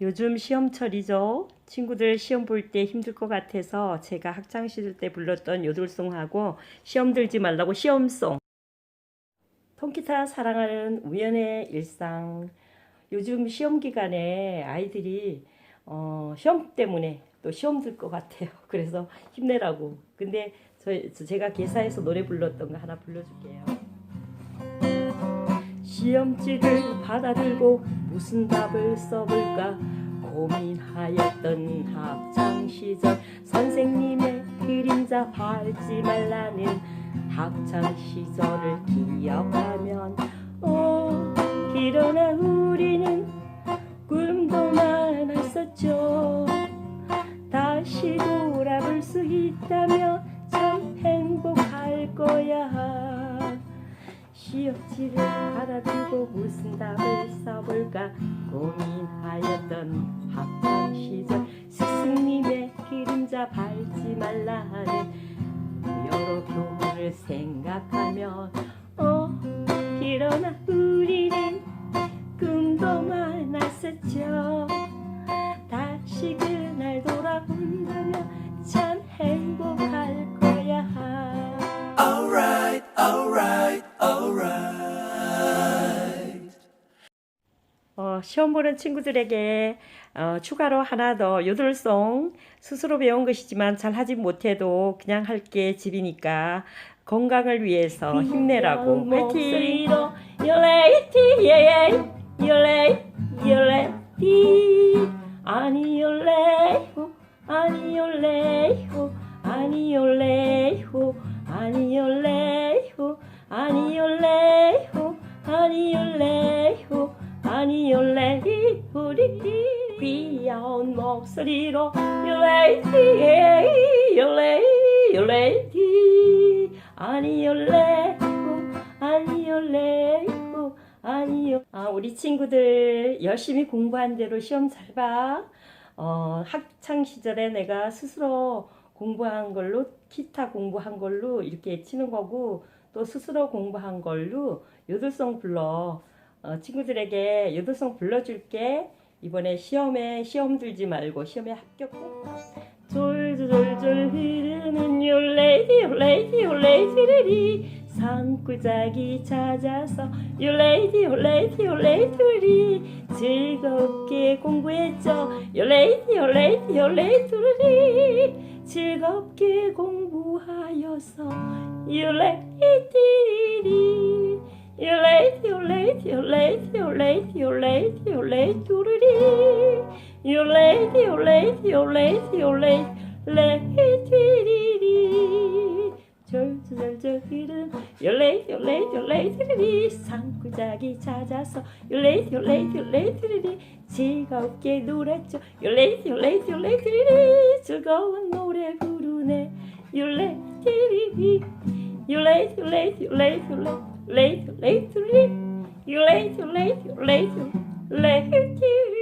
요즘 시험철이죠. 친구들 시험 볼 때 힘들 것 같아서 제가 학창 시절 때 불렀던 요들송하고 시험 들지 말라고 시험송. 통기타 사랑하는 우연의 일상. 요즘 시험 기간에 아이들이 어, 시험 때문에 또 시험 들 것 같아요. 그래서 힘내라고. 근데 저, 저- 제가 개사에서 노래 불렀던 거 하나 불러줄게요. 시험지를 받아들고 무슨 답을 써볼까 고민하였던 학창 시절 선생님의 그림자 밟지 말라는 학창 시절을 기억하면 어 일어나 우리는 꿈도 많았었죠. 다시 돌아볼 수 있다면 참 행복할 거야. 시험지를 받아들고 무슨 답을 써볼까 고민하였던 학창 시절. 스승님의 그림자 밟지 말라는 여러 교훈을 생각하면 어 일어나 어, 시험 보는 친구들에게 어, 추가로 하나 더 요들송 스스로 배운 것이지만 잘 하지 못해도 그냥 할게 집이니까 건강을 위해서 힘내라고 화이팅! 아니 요레이 우리 귀여운 목소리로 요레이 요레이 요레이 아니 요레호 아니 요레호 아니요 아 우리 친구들 열심히 공부한 대로 시험 잘봐. 어, 학창 시절에 내가 스스로 공부한 걸로 기타 공부한 걸로 이렇게 치는 거고 또 스스로 공부한 걸로 요들송 불러 어, 친구들에게 요들송 불러줄게. 이번에 시험에 시험 들지 말고 시험에 합격 꼭 졸졸졸 흐르는 요레이디 요레이디 요레이디리리 산골짜기 찾아서 요레이디 요레이디 요레이디리 즐겁게 공부했죠. 요레이디 요레이디 요레이디리 즐겁게 공부하여서 요레이디리 요레이디 요레이디 요레이디 요레이디 요레이디 요레이디리 요레이디 요레이디 요레이디 요레이디리 절절절 흐른 요레이디 요레이디 요레이디리 산골짜기 찾아서 요레이디 요레이디 요레이디리 즐겁게 놀았죠 요레이디 요레이디 요레이디리 즐거운 노래 부르네 요레이디리 요레이디 요레이디 요레이디 요레이디 요레이디 요레이디리 요레이디 요레이디 요레이디 요레이디